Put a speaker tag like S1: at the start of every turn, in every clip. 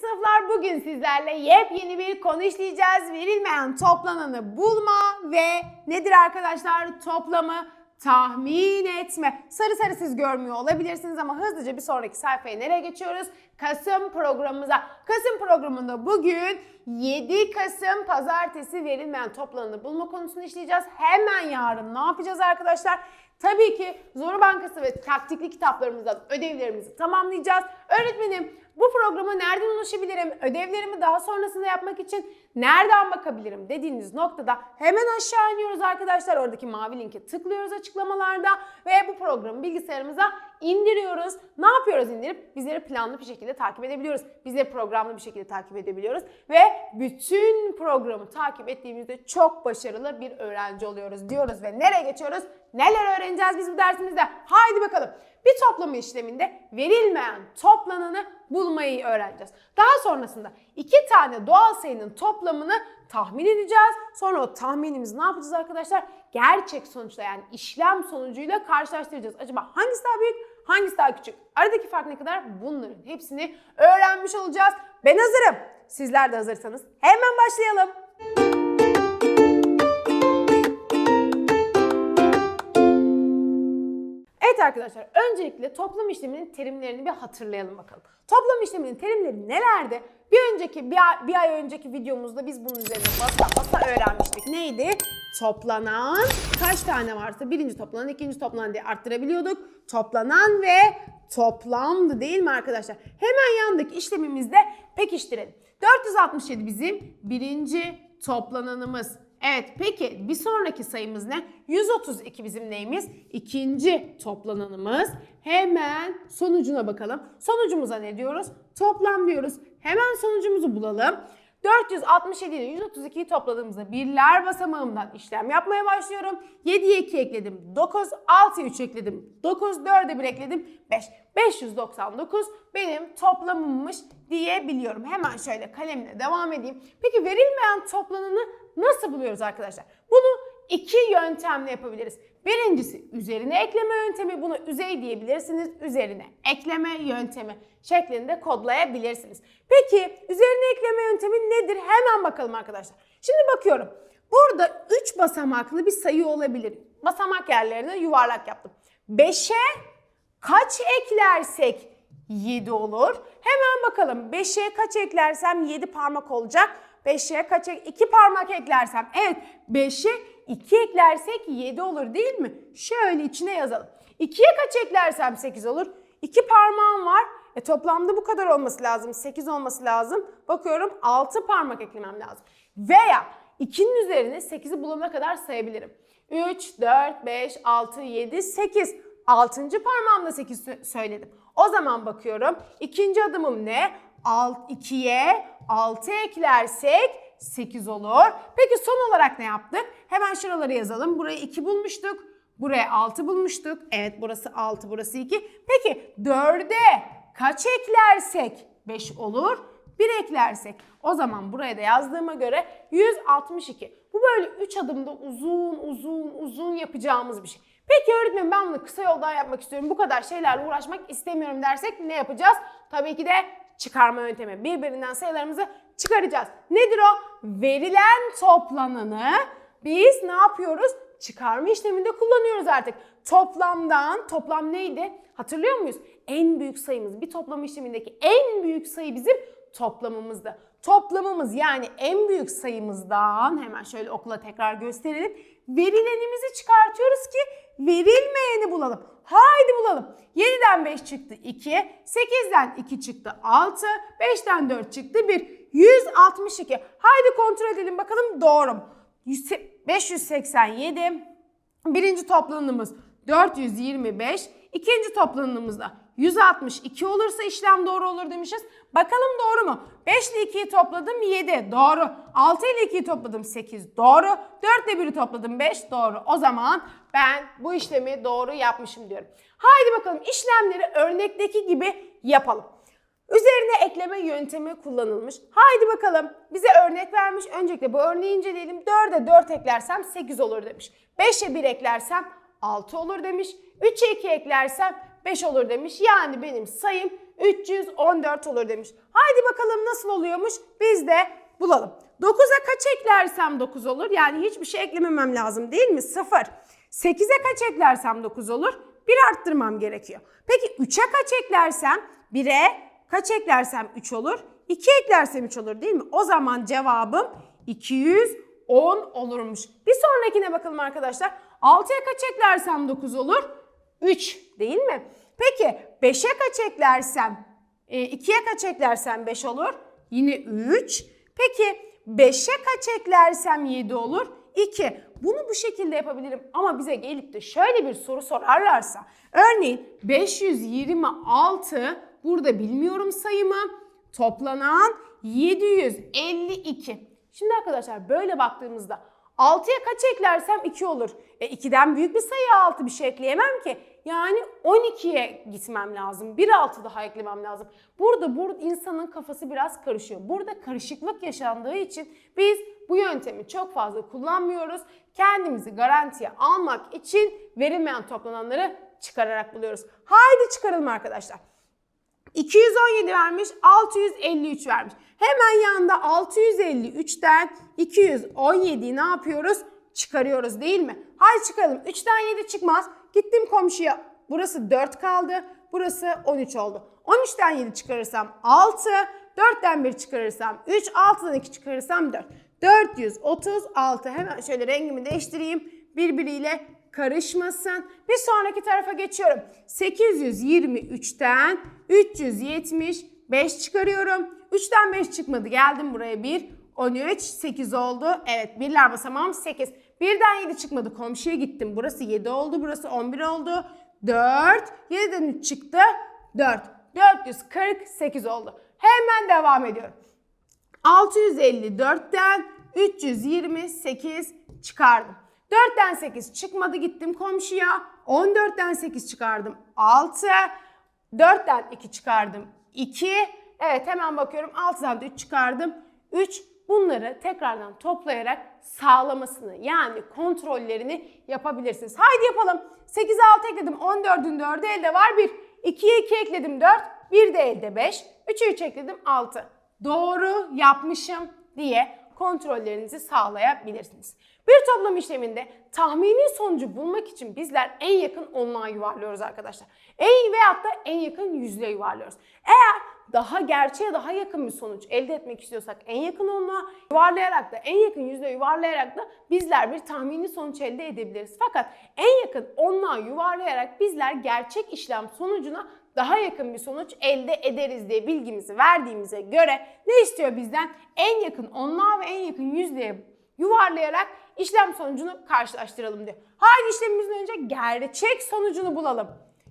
S1: sınıflar bugün sizlerle yepyeni bir konu işleyeceğiz. Verilmeyen toplananı bulma ve nedir arkadaşlar toplamı tahmin etme. Sarı sarı siz görmüyor olabilirsiniz ama hızlıca bir sonraki sayfaya nereye geçiyoruz? Kasım programımıza. Kasım programında bugün 7 Kasım pazartesi verilmeyen toplananı bulma konusunu işleyeceğiz. Hemen yarın ne yapacağız arkadaşlar? Tabii ki Zoru Bankası ve taktikli kitaplarımızdan ödevlerimizi tamamlayacağız. Öğretmenim bu programa nereden ulaşabilirim? Ödevlerimi daha sonrasında yapmak için nereden bakabilirim dediğiniz noktada hemen aşağı iniyoruz arkadaşlar. Oradaki mavi linke tıklıyoruz açıklamalarda ve bu programı bilgisayarımıza indiriyoruz. Ne yapıyoruz indirip? Bizleri planlı bir şekilde takip edebiliyoruz. Bizleri programlı bir şekilde takip edebiliyoruz ve bütün programı takip ettiğimizde çok başarılı bir öğrenci oluyoruz diyoruz ve nereye geçiyoruz? Neler öğreneceğiz biz bu dersimizde? Haydi bakalım. Bir toplama işleminde verilmeyen toplananı bulmayı öğreneceğiz. Daha sonrasında iki tane doğal sayının toplamını tahmin edeceğiz. Sonra o tahminimizi ne yapacağız arkadaşlar? Gerçek sonuçla yani işlem sonucuyla karşılaştıracağız. Acaba hangisi daha büyük, hangisi daha küçük? Aradaki fark ne kadar? Bunların hepsini öğrenmiş olacağız. Ben hazırım. Sizler de hazırsanız hemen başlayalım. Arkadaşlar öncelikle toplam işleminin terimlerini bir hatırlayalım bakalım. Toplam işleminin terimleri nelerdi? Bir önceki bir ay, bir ay önceki videomuzda biz bunun üzerine basa basa öğrenmiştik. Neydi? Toplanan kaç tane varsa birinci toplanan ikinci toplanan diye arttırabiliyorduk. Toplanan ve toplamdı değil mi arkadaşlar? Hemen yandaki işlemimizde pekiştirelim. 467 bizim birinci toplananımız. Evet peki bir sonraki sayımız ne? 132 bizim neyimiz? İkinci toplananımız. Hemen sonucuna bakalım. Sonucumuza ne diyoruz? Toplam diyoruz. Hemen sonucumuzu bulalım. 467 ile 132'yi topladığımızda birler basamağımdan işlem yapmaya başlıyorum. 7'ye 2 ekledim 9, 6'ya 3 ekledim 9, 4'e 1 ekledim 5. 599 benim toplamımmış diyebiliyorum. Hemen şöyle kalemle devam edeyim. Peki verilmeyen toplananı nasıl buluyoruz arkadaşlar? Bunu iki yöntemle yapabiliriz. Birincisi üzerine ekleme yöntemi. Bunu üzey diyebilirsiniz. Üzerine ekleme yöntemi şeklinde kodlayabilirsiniz. Peki üzerine ekleme yöntemi nedir? Hemen bakalım arkadaşlar. Şimdi bakıyorum. Burada 3 basamaklı bir sayı olabilir. Basamak yerlerine yuvarlak yaptım. 5'e kaç eklersek 7 olur? Hemen bakalım. 5'e kaç eklersem 7 parmak olacak. 5'e kaç ek 2 parmak eklersem evet 5'e 2 eklersek 7 olur değil mi? Şöyle içine yazalım. 2'ye kaç eklersem 8 olur? 2 parmağım var. E toplamda bu kadar olması lazım. 8 olması lazım. Bakıyorum 6 parmak eklemem lazım. Veya 2'nin üzerine 8'i bulana kadar sayabilirim. 3, 4, 5, 6, 7, 8. 6. parmağımda 8 sö- söyledim. O zaman bakıyorum. İkinci adımım ne? 2'ye 6 eklersek 8 olur. Peki son olarak ne yaptık? Hemen şuraları yazalım. Burayı 2 bulmuştuk. Buraya 6 bulmuştuk. Evet burası 6, burası 2. Peki 4'e kaç eklersek 5 olur? 1 eklersek o zaman buraya da yazdığıma göre 162. Bu böyle 3 adımda uzun uzun uzun yapacağımız bir şey. Peki öğretmenim ben bunu kısa yoldan yapmak istiyorum. Bu kadar şeylerle uğraşmak istemiyorum dersek ne yapacağız? Tabii ki de çıkarma yöntemi. Birbirinden sayılarımızı çıkaracağız. Nedir o? Verilen toplananı biz ne yapıyoruz? Çıkarma işleminde kullanıyoruz artık. Toplamdan, toplam neydi? Hatırlıyor muyuz? En büyük sayımız, bir toplama işlemindeki en büyük sayı bizim toplamımızdı. Toplamımız yani en büyük sayımızdan hemen şöyle okula tekrar gösterelim. Verilenimizi çıkartıyoruz ki verilmeyeni bulalım. Haydi bulalım. 7'den 5 çıktı 2, 8'den 2 çıktı 6, 5'ten 4 çıktı 1. 162. Haydi kontrol edelim bakalım doğru mu? 100 587. Birinci toplanımız 425. İkinci toplanımızda 162 olursa işlem doğru olur demişiz. Bakalım doğru mu? 5 ile 2'yi topladım 7 doğru. 6 ile 2'yi topladım 8 doğru. 4 ile 1'i topladım 5 doğru. O zaman ben bu işlemi doğru yapmışım diyorum. Haydi bakalım işlemleri örnekteki gibi yapalım. Üzerine ekleme yöntemi kullanılmış. Haydi bakalım bize örnek vermiş. Öncelikle bu örneği inceleyelim. 4'e 4 eklersem 8 olur demiş. 5'e 1 eklersem 6 olur demiş. 3'e 2 eklersem 5 olur demiş. Yani benim sayım 314 olur demiş. Haydi bakalım nasıl oluyormuş biz de bulalım. 9'a kaç eklersem 9 olur? Yani hiçbir şey eklememem lazım değil mi? 0. 8'e kaç eklersem 9 olur? 1 arttırmam gerekiyor. Peki 3'e kaç eklersem 1'e kaç eklersem 3 olur? 2 eklersem 3 olur değil mi? O zaman cevabım 210 olurmuş. Bir sonrakine bakalım arkadaşlar. 6'ya kaç eklersem 9 olur? 3 değil mi? Peki 5'e kaç eklersem, 2'ye kaç eklersem 5 olur? Yine 3. Peki 5'e kaç eklersem 7 olur? 2. Bunu bu şekilde yapabilirim ama bize gelip de şöyle bir soru sorarlarsa. Örneğin 526 burada bilmiyorum sayımı toplanan 752. Şimdi arkadaşlar böyle baktığımızda 6'ya kaç eklersem 2 olur. E 2'den büyük bir sayı 6 bir şey ekleyemem ki. Yani 12'ye gitmem lazım. Bir 6 daha eklemem lazım. Burada, burada insanın kafası biraz karışıyor. Burada karışıklık yaşandığı için biz bu yöntemi çok fazla kullanmıyoruz. Kendimizi garantiye almak için verilmeyen toplananları çıkararak buluyoruz. Haydi çıkaralım arkadaşlar. 217 vermiş, 653 vermiş. Hemen yanında 653'ten 217'yi ne yapıyoruz? Çıkarıyoruz değil mi? Haydi çıkaralım. 3'ten 7 çıkmaz. Gittim komşuya. Burası 4 kaldı. Burası 13 oldu. 13'ten 7 çıkarırsam 6. 4'ten 1 çıkarırsam 3. 6'dan 2 çıkarırsam 4. 436. Hemen şöyle rengimi değiştireyim. Birbiriyle karışmasın. Bir sonraki tarafa geçiyorum. 823'ten 375 çıkarıyorum. 3'ten 5 çıkmadı. Geldim buraya 1. 13, 8 oldu. Evet birler basamağım 8. Birden 7 çıkmadı. Komşuya gittim. Burası 7 oldu. Burası 11 oldu. 4. 7'den 3 çıktı. 4. 448 oldu. Hemen devam ediyorum. 654'ten 328 çıkardım. 4'ten 8 çıkmadı gittim komşuya. 14'ten 8 çıkardım 6. 4'ten 2 çıkardım 2. Evet hemen bakıyorum 6'dan da 3 çıkardım 3. Bunları tekrardan toplayarak sağlamasını yani kontrollerini yapabilirsiniz. Haydi yapalım. 8'e 6 ekledim 14'ün 4'ü elde var 1. 2'ye 2 ekledim 4. 1 de elde 5. 3'e 3 ekledim 6. Doğru yapmışım diye kontrollerinizi sağlayabilirsiniz. Bir toplam işleminde tahmini sonucu bulmak için bizler en yakın onluğa yuvarlıyoruz arkadaşlar. En veyahut da en yakın yüzlüğe yuvarlıyoruz. Eğer daha gerçeğe daha yakın bir sonuç elde etmek istiyorsak en yakın onluğa yuvarlayarak da en yakın yüzlüğe yuvarlayarak da bizler bir tahmini sonuç elde edebiliriz. Fakat en yakın onluğa yuvarlayarak bizler gerçek işlem sonucuna daha yakın bir sonuç elde ederiz diye bilgimizi verdiğimize göre ne istiyor bizden? En yakın onluğa ve en yakın yüzlüğe yuvarlayarak işlem sonucunu karşılaştıralım diyor. Haydi işlemimizden önce gerçek sonucunu bulalım.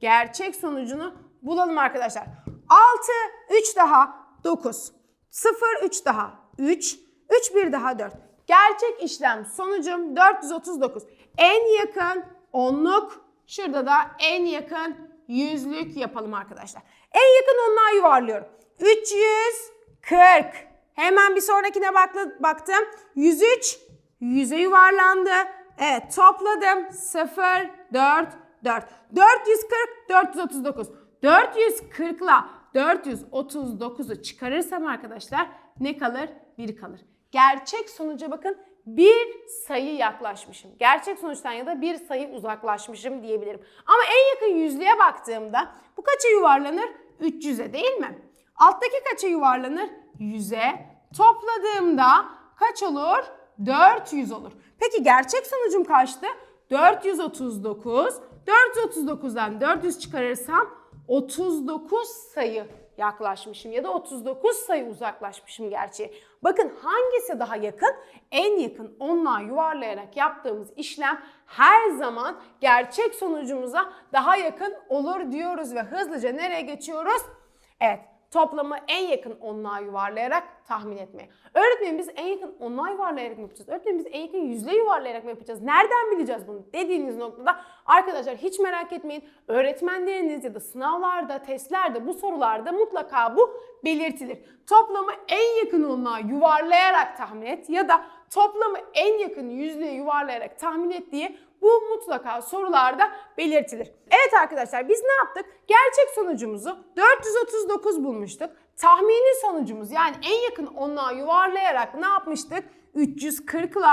S1: Gerçek sonucunu bulalım arkadaşlar. 6, 3 daha 9. 0, 3 daha 3. 3, 1 daha 4. Gerçek işlem sonucum 439. En yakın onluk, şurada da en yakın yüzlük yapalım arkadaşlar. En yakın onluğa yuvarlıyorum. 340. Hemen bir sonrakine baktım. 103. 100'e yuvarlandı. Evet topladım. 0, 4, 4. 440, 439. 440 ile 439'u çıkarırsam arkadaşlar ne kalır? 1 kalır. Gerçek sonuca bakın bir sayı yaklaşmışım. Gerçek sonuçtan ya da bir sayı uzaklaşmışım diyebilirim. Ama en yakın yüzlüğe baktığımda bu kaça yuvarlanır? 300'e değil mi? Alttaki kaça yuvarlanır? 100'e. Topladığımda kaç olur? 400 olur. Peki gerçek sonucum kaçtı? 439. 439'dan 400 çıkarırsam 39 sayı yaklaşmışım ya da 39 sayı uzaklaşmışım gerçeğe. Bakın hangisi daha yakın? En yakın onluğa yuvarlayarak yaptığımız işlem her zaman gerçek sonucumuza daha yakın olur diyoruz ve hızlıca nereye geçiyoruz? Evet toplamı en yakın onluğa yuvarlayarak tahmin etmeye. Öğretmenim biz en yakın onluğa yuvarlayarak mı yapacağız? Öğretmenim biz en yakın yüzle yuvarlayarak mı yapacağız? Nereden bileceğiz bunu dediğiniz noktada arkadaşlar hiç merak etmeyin. Öğretmenleriniz ya da sınavlarda, testlerde bu sorularda mutlaka bu belirtilir. Toplamı en yakın onluğa yuvarlayarak tahmin et ya da toplamı en yakın yüzlüğe yuvarlayarak tahmin et diye Bu mutlaka sorularda belirtilir. Evet arkadaşlar biz ne yaptık? Gerçek sonucumuzu 439 bulmuştuk. Tahmini sonucumuz yani en yakın onluğa yuvarlayarak ne yapmıştık? 340 ile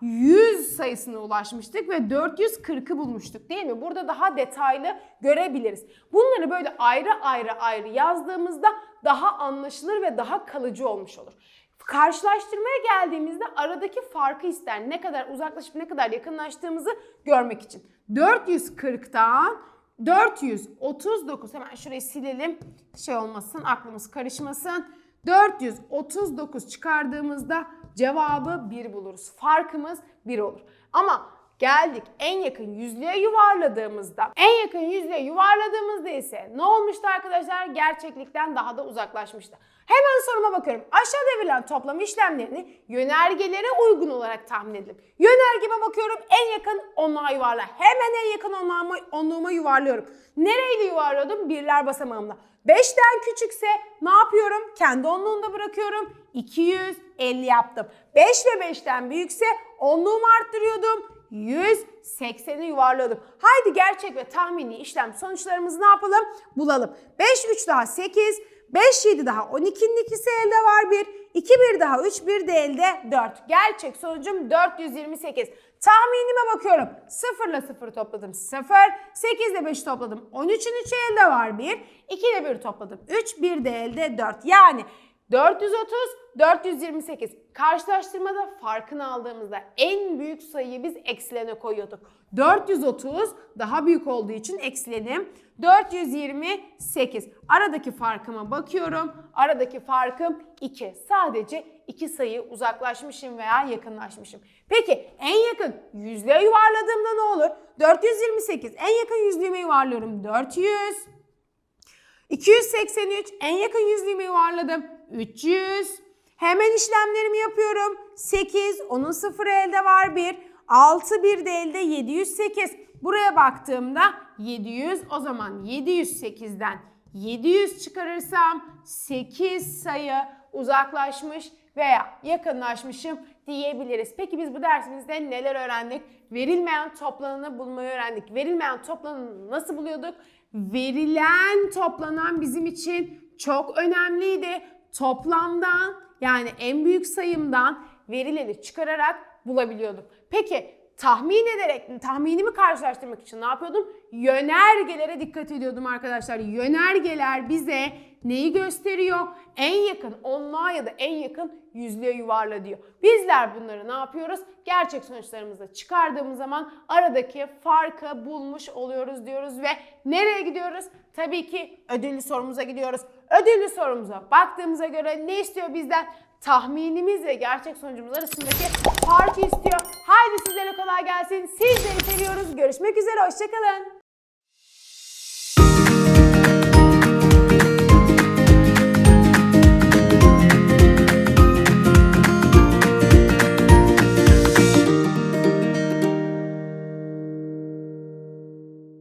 S1: 100 sayısına ulaşmıştık ve 440'ı bulmuştuk değil mi? Burada daha detaylı görebiliriz. Bunları böyle ayrı ayrı ayrı yazdığımızda daha anlaşılır ve daha kalıcı olmuş olur. Karşılaştırmaya geldiğimizde aradaki farkı ister. Ne kadar uzaklaşıp ne kadar yakınlaştığımızı görmek için. 440'tan 439 hemen şurayı silelim. Şey olmasın aklımız karışmasın. 439 çıkardığımızda cevabı 1 buluruz. Farkımız 1 olur. Ama geldik en yakın yüzlüğe yuvarladığımızda, en yakın yüzlüğe yuvarladığımızda ise ne olmuştu arkadaşlar? Gerçeklikten daha da uzaklaşmıştı. Hemen soruma bakıyorum. Aşağıda verilen toplam işlemlerini yönergelere uygun olarak tahmin edelim. Yönergeme bakıyorum en yakın onluğa yuvarla. Hemen en yakın onluğuma, onluğuma yuvarlıyorum. Nereyle yuvarlıyordum? Birler basamağımla. 5'ten küçükse ne yapıyorum? Kendi onluğunda bırakıyorum. 250 yaptım. 5 ve 5'ten büyükse onluğumu arttırıyordum. 180'i yuvarlıyordum. Haydi gerçek ve tahmini işlem sonuçlarımızı ne yapalım? Bulalım. 5 3 daha 8, 5 7 daha 12'nin ikisi elde var 1, 2 1 daha 3 1 de elde 4. Gerçek sonucum 428. Tahminime bakıyorum. 0 ile 0 topladım 0, 8 ile 5 topladım 13'ün 3'ü elde var 1, 2 ile 1 topladım 3, 1 de elde 4. Yani 430, 428. Karşılaştırmada farkını aldığımızda en büyük sayıyı biz eksilene koyuyorduk. 430 daha büyük olduğu için eksilenim. 428. Aradaki farkıma bakıyorum. Aradaki farkım 2. Sadece 2 sayı uzaklaşmışım veya yakınlaşmışım. Peki en yakın yüzlüğe yuvarladığımda ne olur? 428. En yakın yüzlüğüme yuvarlıyorum. 400. 283 en yakın yüzlüğümü yuvarladım. 300. Hemen işlemlerimi yapıyorum. 8, onun sıfırı elde var 1. 6 bir de elde 708. Buraya baktığımda 700 o zaman 708'den 700 çıkarırsam 8 sayı uzaklaşmış veya yakınlaşmışım diyebiliriz. Peki biz bu dersimizde neler öğrendik? Verilmeyen toplananı bulmayı öğrendik. Verilmeyen toplananı nasıl buluyorduk? Verilen toplanan bizim için çok önemliydi. Toplamdan yani en büyük sayımdan verileri çıkararak bulabiliyorduk. Peki tahmin ederek, tahminimi karşılaştırmak için ne yapıyordum? Yönergelere dikkat ediyordum arkadaşlar. Yönergeler bize neyi gösteriyor? En yakın onluğa ya da en yakın yüzlüğe yuvarla diyor. Bizler bunları ne yapıyoruz? Gerçek sonuçlarımızı çıkardığımız zaman aradaki farkı bulmuş oluyoruz diyoruz ve nereye gidiyoruz? Tabii ki ödüllü sorumuza gidiyoruz. Ödüllü sorumuza baktığımıza göre ne istiyor bizden? Tahminimiz ve gerçek sonucumuz arasındaki farkı istiyor. Haydi sizlere kolay gelsin. Sizleri seviyoruz. Görüşmek üzere. Hoşçakalın.